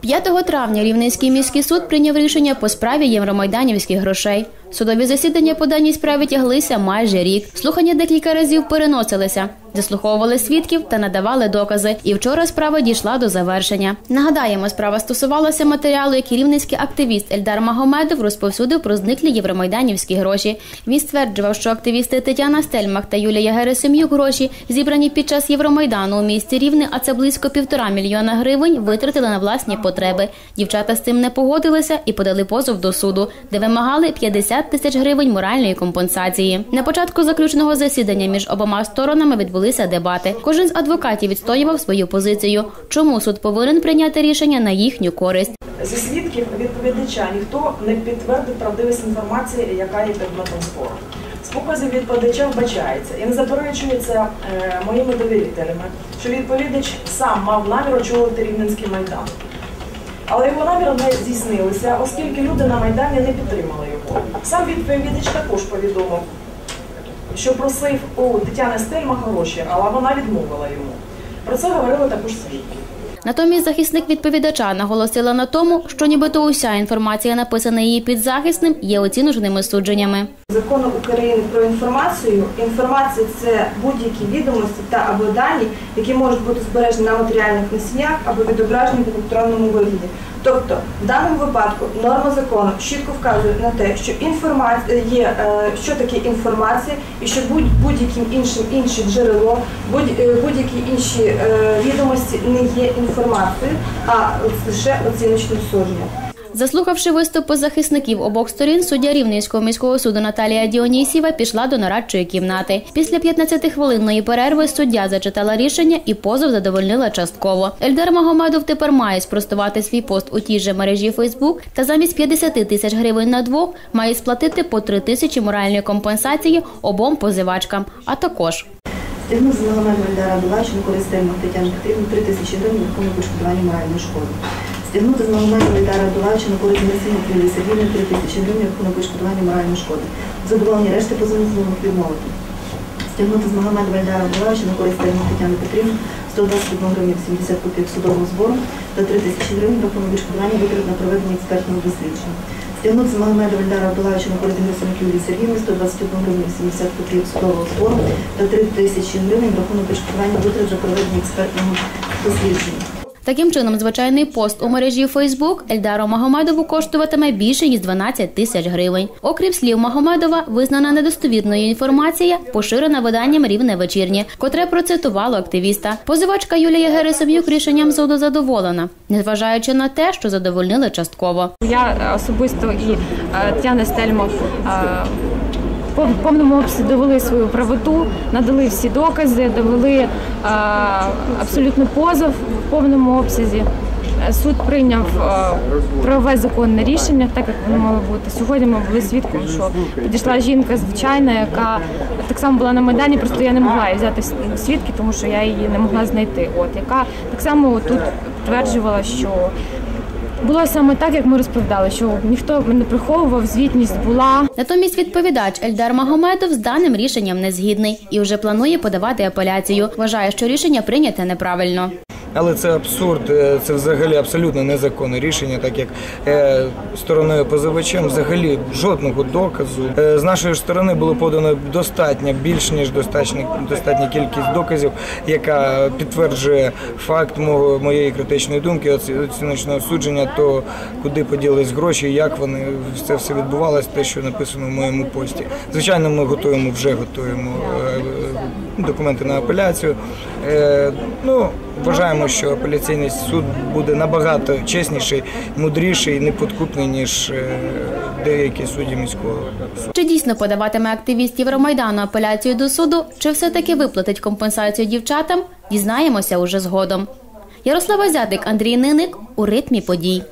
5 травня Рівненський міський суд прийняв рішення по справі євромайданівських грошей. Судові засідання по даній справі тяглися майже рік. Слухання декілька разів переносилися, заслуховували свідків та надавали докази. І вчора справа дійшла до завершення. Нагадаємо, справа стосувалася матеріалу, який рівненський активіст Ельдар Магомедов розповсюдив про зниклі євромайданівські гроші. Він стверджував, що активісти Тетяна Стельмах та Юлія Герасим'юк гроші, зібрані під час Євромайдану у місті Рівне, а це близько півтора мільйона гривень, витратили на власні потреби. Дівчата з цим не погодилися і подали позов до суду, де вимагали 50 тисяч гривень моральної компенсації. На початку заключного засідання між обома сторонами відбулися дебати. Кожен з адвокатів відстоював свою позицію. Чому суд повинен прийняти рішення на їхню користь? Зі свідків відповідача ніхто не підтвердив правдивість інформації, яка є предметом спору. З показів відповідача вбачається і не заперечується е, моїми довірителями, що відповідач сам мав намір очолити Рівненський майдан. Але його наміри не здійснилися, оскільки люди на Майдані не підтримали його. Сам відповідач також повідомив, що просив у Тетяни Стельма гроші, але вона відмовила йому. Про це говорили також свідки. Натомість захисник відповідача наголосила на тому, що нібито уся інформація, написана її підзахисним, є оцінюваними судженнями. Закону України про інформацію. Інформація це будь-які відомості та або дані, які можуть бути збережені на матеріальних носіях або відображені в електронному вигляді. Тобто, в даному випадку норма закону чітко вказує на те, що інформація є, е, що таке інформація, і що будь- будь-яким іншим інше джерело, будь- е, будь-які інші е, відомості не є інформацією, а лише оціночним судженням. Заслухавши виступи захисників обох сторін, суддя Рівненського міського суду Наталія Діонісєва пішла до нарадчої кімнати. Після 15-хвилинної перерви суддя зачитала рішення і позов задовольнила частково. Ельдар Магомедов тепер має спростувати свій пост у тій же мережі Фейсбук та замість 50 тисяч гривень на двох має сплатити по 3 тисячі моральної компенсації обом позивачкам, а також Стягнув з Магомеда Ельдара Абдулача на користь Тельмах Тетяни Петрівни 3 тисячі гривень рахунок відшкодування моральної шкоди. Стягнути з Магомеда Ельдара користь Мерсинок Юлії Сергійовни 3 тисячі гривень рахунок відшкодування моральної шкоди. Задоволення решти позовних вимог відмовити. Стягнути з Абдулача на користь Тельмах Тетяни Петрівни 121 гривень 70 копійок судового збору та 3 тисячі гривень рахунок відшкодування витрат на проведення експертного дослідження. Стягнути з Магомеда Вальдара Абдулача на Мерсинок Юлії Сергійовни 121 гривень 70 копійок судового спору та 3 тисячі гривень рахунок відшкодування витрат за проведення експертного дослідження. Таким чином, звичайний пост у мережі Фейсбук Ельдару Магомедову коштуватиме більше ніж 12 тисяч гривень. Окрім слів Магомедова, визнана недостовірною інформація, поширена виданням рівне вечірнє, котре процитувало активіста. Позивачка Юлія Герасим'юк рішенням суду задоволена, незважаючи на те, що задовольнили частково. Я особисто і е, Тетяна Стельмах е, в повному обсязі довели свою правоту, надали всі докази, довели е, абсолютно позов в повному обсязі. Е, Суд прийняв е, правове законне рішення, так як воно мало бути. Сьогодні ми були свідком, що підійшла жінка звичайна, яка так само була на майдані. Просто я не могла її взяти свідки, тому що я її не могла знайти. От яка так само тут підтверджувала, що було саме так, як ми розповідали, що ніхто не приховував, звітність була. Натомість відповідач Ельдар Магомедов з даним рішенням не згідний і вже планує подавати апеляцію. Вважає, що рішення прийняте неправильно. Але це абсурд, е, це взагалі абсолютно незаконне рішення, так як е, стороною позивачем взагалі жодного доказу. Е, з нашої сторони було подано достатньо, більш ніж достатньо, достатня кількість доказів, яка підтверджує факт мого, моєї критичної думки, оці- оціночного судження, то куди поділись гроші, як вони це все відбувалося, те, що написано в моєму пості. Звичайно, ми готуємо, вже готуємо документи на апеляцію. Е, ну, вважаємо, що апеляційний суд буде набагато чесніший, мудріший, і неподкупний, ніж е, деякі судді міського суду. Чи дійсно подаватиме активіст Євромайдану апеляцію до суду, чи все-таки виплатить компенсацію дівчатам, дізнаємося уже згодом. Ярослава Зядик, Андрій Ниник у ритмі подій.